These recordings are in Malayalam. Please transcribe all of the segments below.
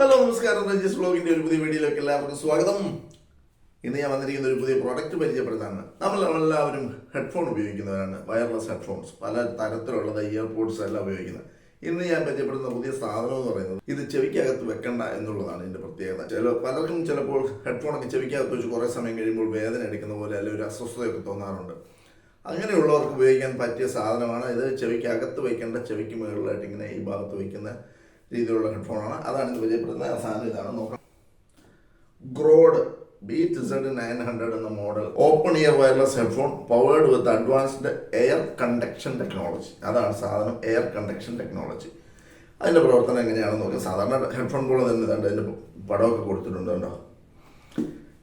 ഹലോ നമസ്കാരം. രഞ്ജിസ് ബ്ലോഗിന്റെ ഒരു പുതിയ വീഡിയോയിലേക്ക് എല്ലാവർക്കും സ്വാഗതം. ഇന്ന് ഞാൻ വന്നിരിക്കുന്ന ഒരു പുതിയ പ്രോഡക്റ്റ് പരിചയപ്പെടുത്താണ് നമ്മൾ എല്ലാവരും ഹെഡ്ഫോൺ ഉപയോഗിക്കുന്നവരാണ്. വയർലെസ് ഹെഡ്ഫോൺസ് പല തരത്തിലുള്ളത് ഇയർപോഡ്സ് എല്ലാം ഉപയോഗിക്കുന്നത്. ഇന്ന് ഞാൻ പരിചയപ്പെടുന്ന പുതിയ സാധനം എന്ന് പറയുന്നത് ഇത് ചെവിക്കകത്ത് വെക്കണ്ട എന്നുള്ളതാണ് ഇതിന്റെ പ്രത്യേകത. ചില പലർക്കും ചിലപ്പോൾ ഹെഡ്ഫോണൊക്കെ ചെവിക്കകത്ത് വെച്ച് കുറേ സമയം കഴിയുമ്പോൾ വേദന എടുക്കുന്ന പോലെ അല്ലെങ്കിൽ ഒരു അസ്വസ്ഥതയൊക്കെ തോന്നാറുണ്ട്. അങ്ങനെയുള്ളവർക്ക് ഉപയോഗിക്കാൻ പറ്റിയ സാധനമാണ് ഇത്. ചെവിക്കകത്ത് വയ്ക്കേണ്ട ചെവിക്ക് മുകളിലായിട്ട് ഇങ്ങനെ ഈ ഭാഗത്ത് വയ്ക്കുന്ന രീതിയിലുള്ള ഹെഡ്ഫോണാണ്. അതാണ് ഇത് പരിചയപ്പെടുന്നത് അവസാനം ഇതാണ്. നോക്കാം ഗ്രോഡ് ബി സെഡ് നയൻ ഹൺഡ്രഡ് എന്ന model open ear wireless headphone powered with advanced air conduction technology അതാണ് സാധനം എയർ കണ്ടക്ഷൻ ടെക്നോളജി അതിന്റെ പ്രവർത്തനം എങ്ങനെയാണെന്ന് നോക്കാം. സാധാരണ ഹെഡ്ഫോൺ പോലെ തന്നെ ഇതാണ്ട് അതിന്റെ പടമൊക്കെ കൊടുത്തിട്ടുണ്ട്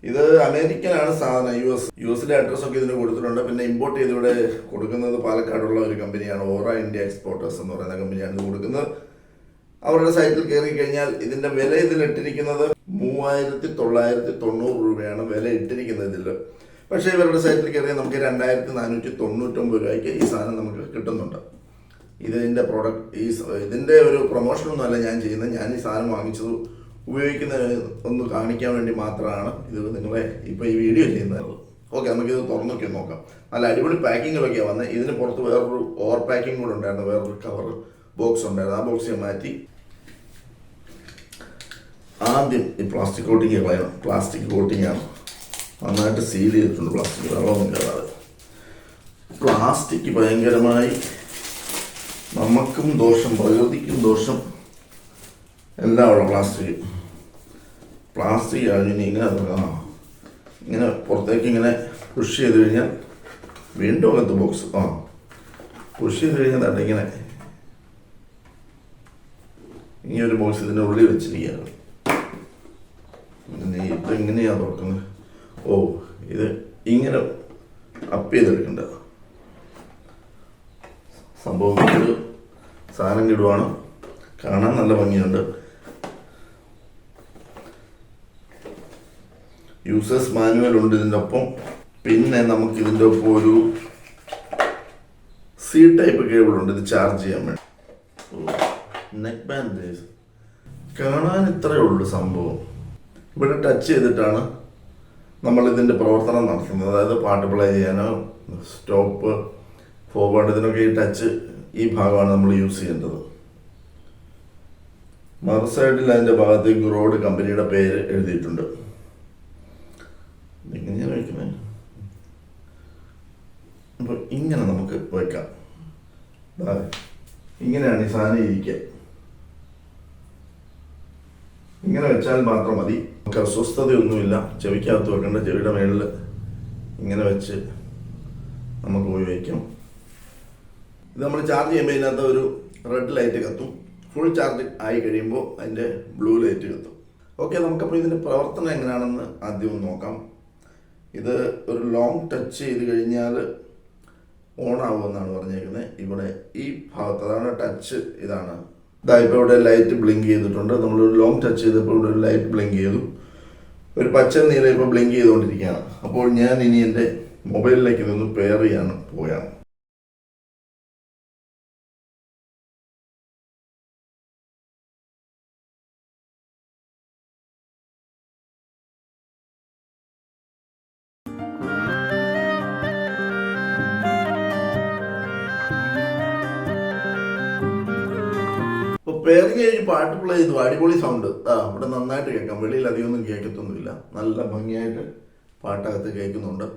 ഇത് അമേരിക്കനാണ് സാധനം. യു എസ് യു എസിലെ അഡ്രസ്സൊക്കെ ഇതിന് കൊടുത്തിട്ടുണ്ട്. പിന്നെ ഇമ്പോർട്ട് ചെയ്ത് ഇവിടെ കൊടുക്കുന്നത് പാലക്കാടുള്ള ഒരു കമ്പനിയാണ് ഓറ ഇന്ത്യ എക്സ്പോർട്ടേഴ്സ് എന്ന് പറയുന്ന കമ്പനിയാണ് ഇത് കൊടുക്കുന്നത്. അവരുടെ സൈറ്റിൽ കയറി കഴിഞ്ഞാൽ ഇതിന്റെ വില ഇതിൽ ഇട്ടിരിക്കുന്നത് മൂവായിരത്തി തൊള്ളായിരത്തി തൊണ്ണൂറ് രൂപയാണ് വില ഇട്ടിരിക്കുന്നത് ഇതിൽ പക്ഷേ ഇവരുടെ സൈറ്റിൽ കയറി നമുക്ക് രണ്ടായിരത്തി നാനൂറ്റി തൊണ്ണൂറ്റൊമ്പത് രൂപയ്ക്ക് ഈ സാധനം നമുക്ക് കിട്ടുന്നുണ്ട്. ഇതിന്റെ പ്രോഡക്റ്റ് ഈ ഇതിന്റെ ഒരു പ്രൊമോഷനൊന്നും അല്ല ഞാൻ ചെയ്യുന്നത്. ഞാൻ ഈ സാധനം വാങ്ങിച്ചത് ഉപയോഗിക്കുന്ന ഒന്ന് കാണിക്കാൻ വേണ്ടി മാത്രമാണ് ഇത് നിങ്ങളെ ഇപ്പൊ ഈ വീഡിയോ ചെയ്യുന്നത്. ഓക്കെ നമുക്കിത് തുറന്നൊക്കെ നോക്കാം. നല്ല അടിപൊളി പാക്കിങ്ങുകളൊക്കെയാണ് വന്നത് ഇതിന് പുറത്ത് വേറൊരു ഓവർ പാക്കിംഗ് കൂടെ ഉണ്ടായിരുന്നു. വേറൊരു കവർ ബോക്സ് ഉണ്ടായിരുന്നു. ആ ബോക്സ് ഞാൻ മാറ്റി ആദ്യം ഈ പ്ലാസ്റ്റിക് കോട്ടിങ് കളയണം പ്ലാസ്റ്റിക് കോട്ടിങ് ആണ്. നന്നായിട്ട് സീൽ ചെയ്തിട്ടുണ്ട് പ്ലാസ്റ്റിക് വെള്ളമൊന്നും കയറാതെ പ്ലാസ്റ്റിക് ഭയങ്കരമായി നമുക്കും ദോഷം പ്രകൃതിക്കും ദോഷം എല്ലാം ഉള്ള പ്ലാസ്റ്റിക് പ്ലാസ്റ്റിക് കഴിഞ്ഞ് ഇങ്ങനെ ഇങ്ങനെ പുറത്തേക്ക് ഇങ്ങനെ പുഷ് ചെയ്ത് കഴിഞ്ഞാൽ വീണ്ടും അകത്ത് ബോക്സ് ആ പുഷ് ചെയ്ത് കഴിഞ്ഞാൽ തട്ടിങ്ങനെ ഈ ഒരു ബോക്സ് ഇതിന്റെ ഉള്ളിൽ വെച്ചിരിക്കുകയാണ്. പിന്നെ ഇത് എങ്ങനെയാ തുറക്കുന്നത് ഓ ഇത് ഇങ്ങനെ അപ്പ് ചെയ്തെടുക്കണ്ട. സംഭവം ഒരു സാധനം കിടുവാണ് കാണാൻ നല്ല ഭംഗിയുണ്ട്. യൂസേഴ്സ് മാനുവൽ ഉണ്ട് ഇതിന്റെ ഒപ്പം. പിന്നെ നമുക്ക് ഇതിന്റെ ഒപ്പം ഒരു സി ടൈപ്പ് കേബിൾ ഉണ്ട്. ഇത് ചാർജ് ചെയ്യാൻ വേണ്ടി. നെക്ക് ബാൻഡ് കാണാൻ ഇത്രയേ ഉള്ളൂ സംഭവം. ഇവിടെ ടച്ച് ചെയ്തിട്ടാണ് നമ്മൾ ഇതിന്റെ പ്രവർത്തനം നടത്തുന്നത്. അതായത് പാട്ട് പ്ലേ ചെയ്യാനോ സ്റ്റോപ്പ് ഫോർവേഡ് ഇതിനൊക്കെ ഈ ടച്ച് ഈ ഭാഗമാണ് നമ്മൾ യൂസ് ചെയ്യേണ്ടത്. മറു സൈഡിൽ അതിന്റെ ഭാഗത്ത് ഗ്രോഡ് കമ്പനിയുടെ പേര് എഴുതിയിട്ടുണ്ട്. ഇങ്ങനെ നമുക്ക് വയ്ക്കാം ഇങ്ങനെയാണ് ഈ സാധനം ഇരിക്കുക. ഇങ്ങനെ വെച്ചാൽ മാത്രം മതി. നമുക്ക് അസ്വസ്ഥതയൊന്നുമില്ല. ചെവിക്കകത്ത് വെക്കേണ്ട ചെവിയുടെ മേളിൽ ഇങ്ങനെ വെച്ച് നമുക്ക് ഉപയോഗിക്കാം. ഇത് നമ്മൾ ചാർജ് ചെയ്യുമ്പോൾ ഇതിനകത്ത് ഒരു റെഡ് ലൈറ്റ് കത്തും. ഫുൾ ചാർജ് ആയി കഴിയുമ്പോൾ അതിന്റെ ബ്ലൂ ലൈറ്റ് കത്തും. ഓക്കെ നമുക്കപ്പോൾ ഇതിന്റെ പ്രവർത്തനം എങ്ങനെയാണെന്ന് ആദ്യം ഒന്ന് നോക്കാം. ഇത് ഒരു ലോങ് ടച്ച് ചെയ്ത് കഴിഞ്ഞാൽ ഓൺ ആവുമെന്നാണ് പറഞ്ഞേക്കുന്നത്. ഇവിടെ ഈ ഭാഗത്ത് അതാണ് ടച്ച് ഇതാണ് ഇതാ ഇപ്പോൾ ഇവിടെ ലൈറ്റ് ബ്ലിങ്ക് ചെയ്തിട്ടുണ്ട്. നമ്മൾ ലോങ് ടച്ച് ചെയ്തപ്പോൾ ഇവിടെ ഒരു ലൈറ്റ് ബ്ലിങ്ക് ചെയ്തു. ഒരു പച്ച നീല ഇപ്പോൾ ബ്ലിങ്ക് ചെയ്തുകൊണ്ടിരിക്കുകയാണ്. അപ്പോൾ ഞാൻ ഇനി എന്റെ മൊബൈലിലേക്ക് നിന്ന് പെയർ ചെയ്യാൻ പോവുകയാണ് പേരിങ് കഴിഞ്ഞ് പാട്ട് പ്ലേ ചെയ്തു. അടിപൊളി സൗണ്ട് ആ അവിടെ നന്നായിട്ട് കേൾക്കാം. വെളിയിൽ അധികമൊന്നും കേൾക്കത്തൊന്നുമില്ല. നല്ല ഭംഗിയായിട്ട് പാട്ടകത്ത് കേൾക്കുന്നുണ്ട്.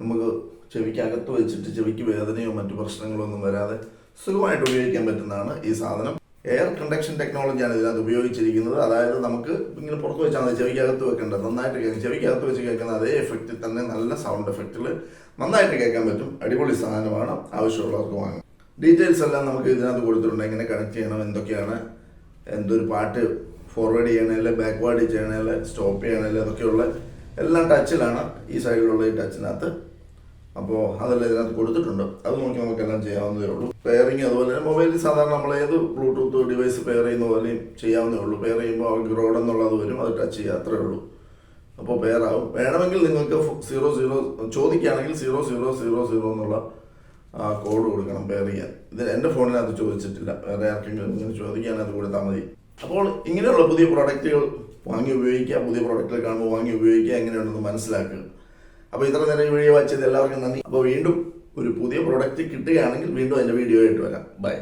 നമുക്ക് ചെവിക്കകത്ത് വെച്ചിട്ട് ചെവിക്ക് വേദനയോ മറ്റു പ്രശ്നങ്ങളോ ഒന്നും വരാതെ സുഖമായിട്ട് ഉപയോഗിക്കാൻ പറ്റുന്നതാണ് ഈ സാധനം. എയർ കണ്ടക്ഷൻ ടെക്നോളജിയാണ് ഇതിനകത്ത് ഉപയോഗിച്ചിരിക്കുന്നത്. അതായത് നമുക്ക് ഇങ്ങനെ പുറത്ത് വെച്ചാൽ മതി. ചെവിക്കകത്ത് വെക്കേണ്ടത് നന്നായിട്ട് കേൾക്കും. ചെവിക്കകത്ത് വെച്ച് കേൾക്കുന്ന അതേ എഫക്റ്റിൽ തന്നെ നല്ല സൗണ്ട് എഫക്റ്റിൽ നന്നായിട്ട് കേൾക്കാൻ പറ്റും. അടിപൊളി സാധനമാണ്. ആവശ്യമുള്ളവർക്ക് വാങ്ങാം. ഡീറ്റെയിൽസ് എല്ലാം നമുക്ക് ഇതിനകത്ത് കൊടുത്തിട്ടുണ്ട്. എങ്ങനെ കണക്ട് ചെയ്യണം എന്തൊക്കെയാണ് എന്തൊരു പാട്ട് ഫോർവേഡ് ചെയ്യണേൽ ബാക്ക്വേർഡ് ചെയ്യണേൽ സ്റ്റോപ്പ് ചെയ്യണേൽ അതൊക്കെയുള്ള എല്ലാം ടച്ചിലാണ് ഈ സൈഡിലുള്ള ഈ ടച്ചിനകത്ത് അപ്പോൾ അതെല്ലാം ഇതിനകത്ത് കൊടുത്തിട്ടുണ്ട്. അത് നോക്കി നമുക്കെല്ലാം ചെയ്യാവുന്നതേ ഉള്ളൂ. പെയറിങ് അതുപോലെ തന്നെ മൊബൈലിൽ സാധാരണ നമ്മൾ ഏത് ബ്ലൂടൂത്ത് ഡിവൈസ് പെയർ ചെയ്യുന്ന പോലെയും ചെയ്യാവുന്നേ ഉള്ളൂ. പെയർ ചെയ്യുമ്പോൾ അവർക്ക് റോഡ് എന്നുള്ളത് വരും അത് ടച്ച് ചെയ്യുക അത്രേ ഉള്ളൂ. അപ്പോൾ പെയർ ആവും. വേണമെങ്കിൽ നിങ്ങൾക്ക് സീറോ സീറോ ചോദിക്കുകയാണെങ്കിൽ സീറോ സീറോ സീറോ സീറോ എന്നുള്ള കോഡ് കൊടുക്കണം പേർ ചെയ്യാൻ. ഇത് എന്റെ ഫോണിനകത്ത് ചോദിച്ചിട്ടില്ല. വേറെ ആർക്കെങ്കിലും ഇങ്ങനെ ചോദിക്കാനകത്ത് കൊടുത്താൽ മതി. അപ്പോൾ ഇങ്ങനെയുള്ള പുതിയ പ്രോഡക്റ്റുകൾ വാങ്ങി ഉപയോഗിക്കുക പുതിയ പ്രോഡക്റ്റുകൾ കാണുമ്പോൾ വാങ്ങി ഉപയോഗിക്കുക എങ്ങനെയുണ്ടെന്ന് മനസ്സിലാക്കുക. അപ്പോൾ ഇത്ര നേരം ഈ വീഡിയോ വായിച്ചത് എല്ലാവർക്കും നന്ദി. അപ്പോൾ വീണ്ടും ഒരു പുതിയ പ്രോഡക്റ്റ് കിട്ടുകയാണെങ്കിൽ വീണ്ടും അതിന്റെ വീഡിയോ ആയിട്ട് വരാം. ബൈ